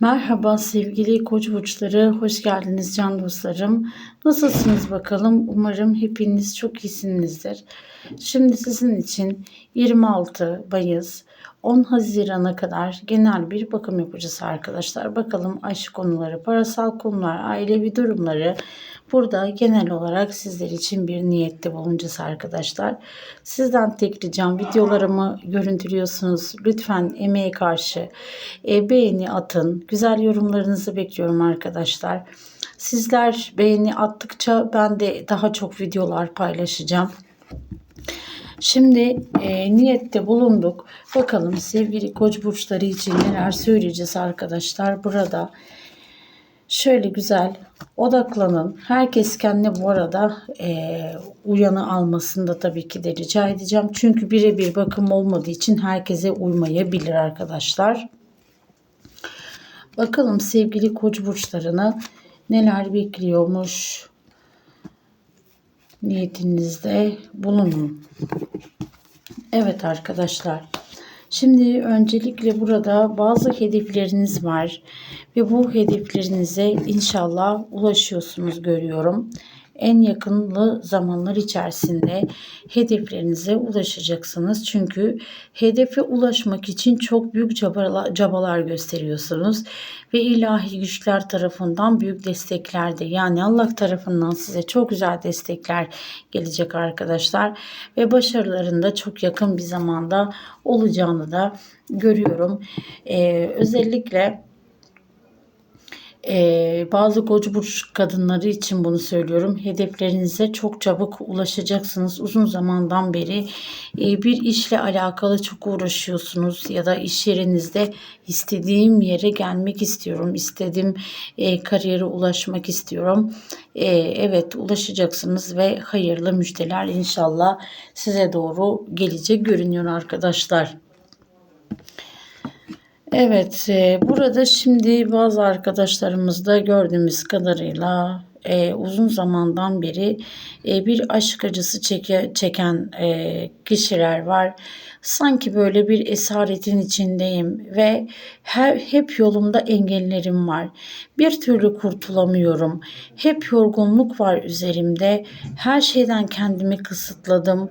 Merhaba sevgili koç burçları, hoş geldiniz can dostlarım. Nasılsınız bakalım? Umarım hepiniz çok iyisinizdir. Şimdi sizin için 26 Mayıs 10 Haziran'a kadar genel bir bakım yapacağız arkadaşlar. Bakalım aşk konuları, parasal konular, ailevi durumları burada genel olarak sizler için bir niyette bulunacağız arkadaşlar. Sizden tek ricam videolarımı görüntülüyorsunuz. Lütfen emeğe karşı e, beğeni atın. Güzel yorumlarınızı bekliyorum arkadaşlar. Sizler beğeni attıkça ben de daha çok videolar paylaşacağım. Şimdi e, niyette bulunduk. Bakalım sevgili koç burçları için neler söyleyeceğiz arkadaşlar. Burada şöyle güzel odaklanın. Herkes kendine bu arada e, uyanı almasını da tabii ki de rica edeceğim. Çünkü birebir bakım olmadığı için herkese uymayabilir arkadaşlar. Bakalım sevgili koç burçlarını neler bekliyormuş. Niyetinizde bulunun. Evet arkadaşlar. Şimdi öncelikle burada bazı hedefleriniz var ve bu hedeflerinize inşallah ulaşıyorsunuz görüyorum en yakınlı zamanlar içerisinde hedeflerinize ulaşacaksınız. Çünkü hedefe ulaşmak için çok büyük çabalar gösteriyorsunuz ve ilahi güçler tarafından büyük destekler de yani Allah tarafından size çok güzel destekler gelecek arkadaşlar ve başarılarında çok yakın bir zamanda olacağını da görüyorum. Ee, özellikle ee, bazı koç burç kadınları için bunu söylüyorum. Hedeflerinize çok çabuk ulaşacaksınız. Uzun zamandan beri e, bir işle alakalı çok uğraşıyorsunuz ya da iş yerinizde istediğim yere gelmek istiyorum. İstediğim e, kariyere ulaşmak istiyorum. E, evet ulaşacaksınız ve hayırlı müjdeler inşallah size doğru gelecek görünüyor arkadaşlar. Evet, e, burada şimdi bazı arkadaşlarımızda gördüğümüz kadarıyla e, uzun zamandan beri e, bir aşk acısı çeke, çeken e, kişiler var. Sanki böyle bir esaretin içindeyim ve her, hep yolumda engellerim var. Bir türlü kurtulamıyorum. Hep yorgunluk var üzerimde. Her şeyden kendimi kısıtladım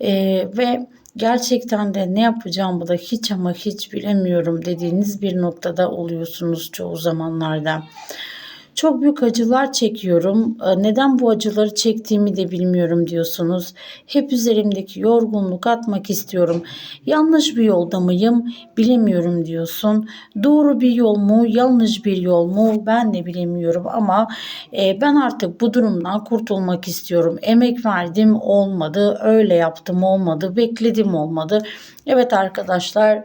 e, ve gerçekten de ne yapacağımı da hiç ama hiç bilemiyorum dediğiniz bir noktada oluyorsunuz çoğu zamanlarda. Çok büyük acılar çekiyorum. Ee, neden bu acıları çektiğimi de bilmiyorum diyorsunuz. Hep üzerimdeki yorgunluk atmak istiyorum. Yanlış bir yolda mıyım? Bilemiyorum diyorsun. Doğru bir yol mu? Yanlış bir yol mu? Ben de bilemiyorum ama e, ben artık bu durumdan kurtulmak istiyorum. Emek verdim olmadı. Öyle yaptım olmadı. Bekledim olmadı. Evet arkadaşlar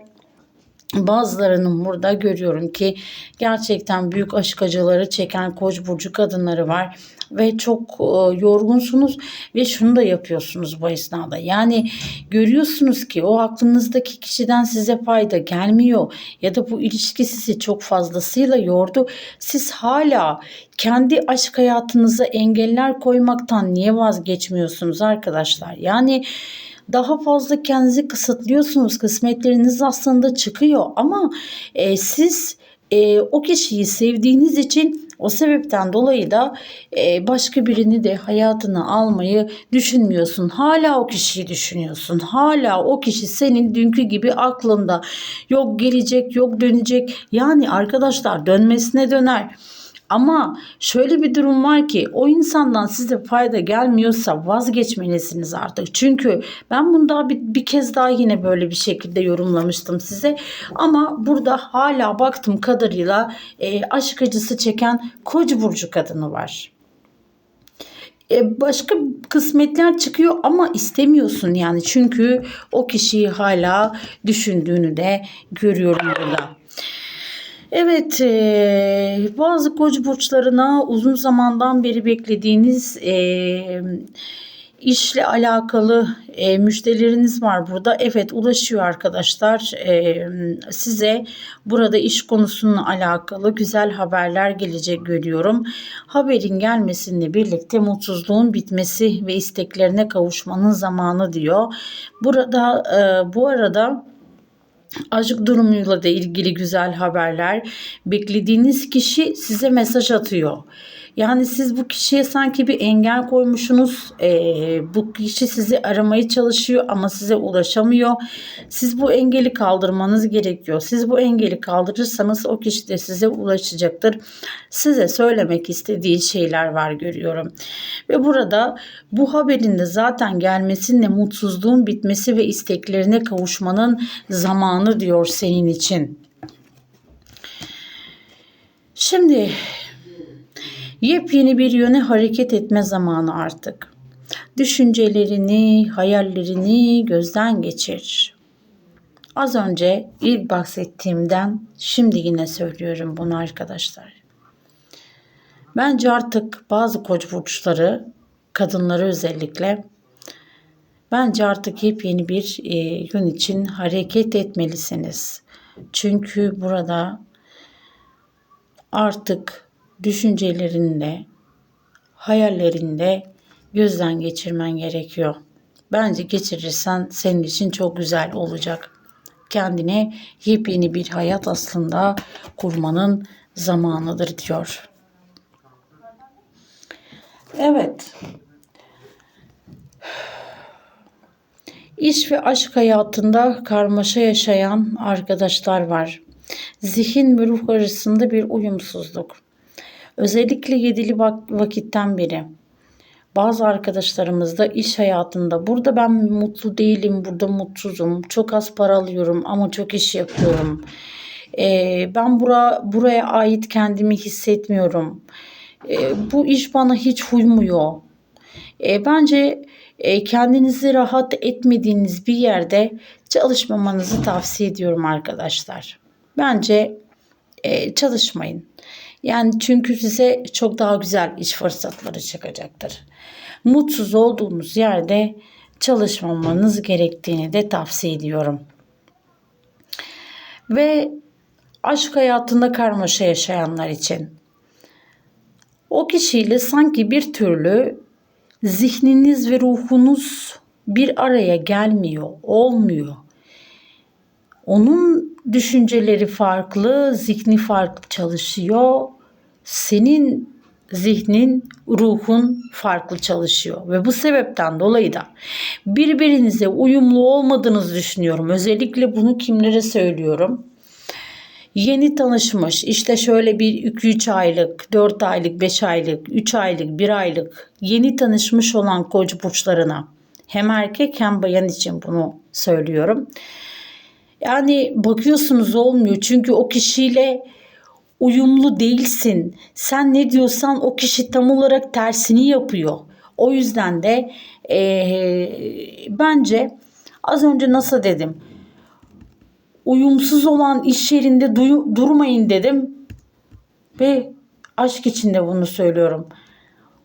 Bazılarının burada görüyorum ki gerçekten büyük aşk acıları çeken koç burcu kadınları var ve çok e, yorgunsunuz ve şunu da yapıyorsunuz bu esnada. Yani görüyorsunuz ki o aklınızdaki kişiden size fayda gelmiyor ya da bu ilişki sizi çok fazlasıyla yordu. Siz hala kendi aşk hayatınıza engeller koymaktan niye vazgeçmiyorsunuz arkadaşlar? Yani daha fazla kendinizi kısıtlıyorsunuz. Kısmetleriniz aslında çıkıyor ama e, siz e, o kişiyi sevdiğiniz için o sebepten dolayı da e, başka birini de hayatına almayı düşünmüyorsun. Hala o kişiyi düşünüyorsun. Hala o kişi senin dünkü gibi aklında. Yok gelecek, yok dönecek. Yani arkadaşlar dönmesine döner. Ama şöyle bir durum var ki o insandan size fayda gelmiyorsa vazgeçmelisiniz artık. Çünkü ben bunu daha bir, bir kez daha yine böyle bir şekilde yorumlamıştım size. Ama burada hala baktım kadarıyla e, aşk acısı çeken koç burcu kadını var e, başka kısmetler çıkıyor ama istemiyorsun yani çünkü o kişiyi hala düşündüğünü de görüyorum burada. Evet, e, bazı koç burçlarına uzun zamandan beri beklediğiniz e, işle alakalı e, müşterileriniz var burada. Evet ulaşıyor arkadaşlar. E, size burada iş konusunun alakalı güzel haberler gelecek görüyorum. Haberin gelmesinle birlikte mutsuzluğun bitmesi ve isteklerine kavuşmanın zamanı diyor. Burada e, bu arada Aşk durumuyla da ilgili güzel haberler. Beklediğiniz kişi size mesaj atıyor. Yani siz bu kişiye sanki bir engel koymuşsunuz. Ee, bu kişi sizi aramaya çalışıyor ama size ulaşamıyor. Siz bu engeli kaldırmanız gerekiyor. Siz bu engeli kaldırırsanız o kişi de size ulaşacaktır. Size söylemek istediği şeyler var görüyorum. Ve burada bu haberin de zaten gelmesinle mutsuzluğun bitmesi ve isteklerine kavuşmanın zamanı diyor senin için. Şimdi Yepyeni bir yöne hareket etme zamanı artık. Düşüncelerini, hayallerini gözden geçir. Az önce ilk bahsettiğimden şimdi yine söylüyorum bunu arkadaşlar. Bence artık bazı koç burçları, kadınları özellikle bence artık yepyeni bir e, yön için hareket etmelisiniz. Çünkü burada artık düşüncelerinde, hayallerinde gözden geçirmen gerekiyor. Bence geçirirsen senin için çok güzel olacak. Kendine yepyeni bir hayat aslında kurmanın zamanıdır diyor. Evet. İş ve aşk hayatında karmaşa yaşayan arkadaşlar var. Zihin ve ruh arasında bir uyumsuzluk. Özellikle yedili vakitten beri bazı arkadaşlarımız da iş hayatında burada ben mutlu değilim, burada mutsuzum, çok az para alıyorum ama çok iş yapıyorum. Ee, ben bura, buraya ait kendimi hissetmiyorum. Ee, bu iş bana hiç uymuyor. Ee, bence e, kendinizi rahat etmediğiniz bir yerde çalışmamanızı tavsiye ediyorum arkadaşlar. Bence e, çalışmayın. Yani çünkü size çok daha güzel iş fırsatları çıkacaktır. Mutsuz olduğunuz yerde çalışmamanız gerektiğini de tavsiye ediyorum. Ve aşk hayatında karmaşa yaşayanlar için o kişiyle sanki bir türlü zihniniz ve ruhunuz bir araya gelmiyor, olmuyor. Onun düşünceleri farklı, zihni farklı çalışıyor senin zihnin, ruhun farklı çalışıyor ve bu sebepten dolayı da birbirinize uyumlu olmadığınızı düşünüyorum. Özellikle bunu kimlere söylüyorum? Yeni tanışmış işte şöyle bir 2-3 aylık, 4 aylık, 5 aylık, 3 aylık, 1 aylık yeni tanışmış olan koç burçlarına hem erkek hem bayan için bunu söylüyorum. Yani bakıyorsunuz olmuyor çünkü o kişiyle uyumlu değilsin. Sen ne diyorsan o kişi tam olarak tersini yapıyor. O yüzden de e, bence az önce nasıl dedim? Uyumsuz olan iş yerinde duyu, durmayın dedim. Ve aşk içinde bunu söylüyorum.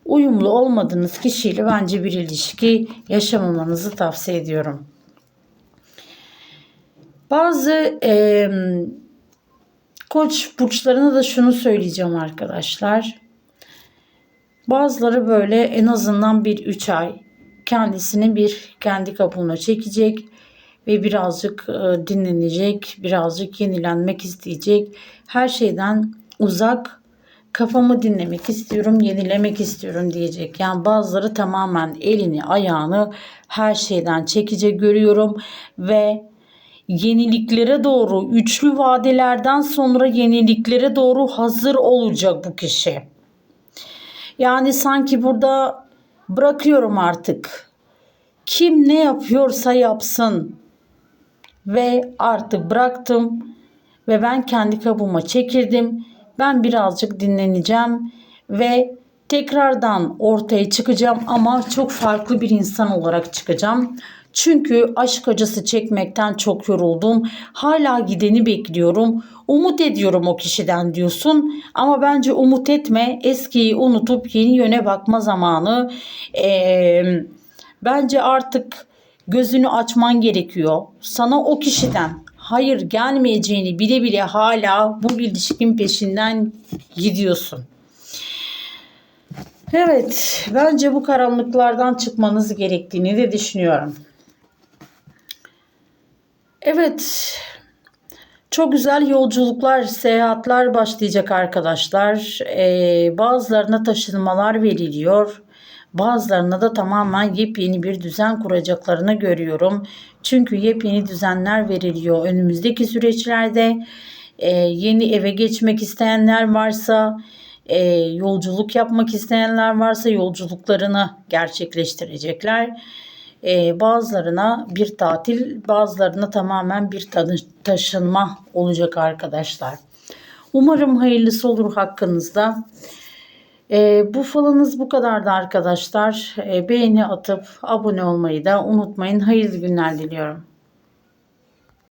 Uyumlu olmadığınız kişiyle bence bir ilişki yaşamamanızı tavsiye ediyorum. Bazı e, Koç burçlarına da şunu söyleyeceğim arkadaşlar. Bazıları böyle en azından bir 3 ay kendisini bir kendi kabuğuna çekecek ve birazcık e, dinlenecek, birazcık yenilenmek isteyecek. Her şeyden uzak kafamı dinlemek istiyorum, yenilemek istiyorum diyecek. Yani bazıları tamamen elini, ayağını her şeyden çekecek görüyorum ve yeniliklere doğru, üçlü vadelerden sonra yeniliklere doğru hazır olacak bu kişi. Yani sanki burada bırakıyorum artık. Kim ne yapıyorsa yapsın. Ve artık bıraktım ve ben kendi kabuğuma çekirdim. Ben birazcık dinleneceğim ve tekrardan ortaya çıkacağım ama çok farklı bir insan olarak çıkacağım. Çünkü aşk acısı çekmekten çok yoruldum. Hala gideni bekliyorum. Umut ediyorum o kişiden diyorsun. Ama bence umut etme. Eskiyi unutup yeni yöne bakma zamanı. Ee, bence artık gözünü açman gerekiyor. Sana o kişiden hayır gelmeyeceğini bile bile hala bu ilişkin peşinden gidiyorsun. Evet, bence bu karanlıklardan çıkmanız gerektiğini de düşünüyorum. Evet, Çok güzel yolculuklar, seyahatler başlayacak arkadaşlar. Ee, bazılarına taşınmalar veriliyor. Bazılarına da tamamen yepyeni bir düzen kuracaklarını görüyorum. Çünkü yepyeni düzenler veriliyor önümüzdeki süreçlerde. Ee, yeni eve geçmek isteyenler varsa, e, yolculuk yapmak isteyenler varsa yolculuklarını gerçekleştirecekler. Ee, bazılarına bir tatil, bazılarına tamamen bir taşınma olacak arkadaşlar. Umarım hayırlısı olur hakkınızda. Ee, bu falınız bu kadardı arkadaşlar. Ee, beğeni atıp abone olmayı da unutmayın. Hayırlı günler diliyorum.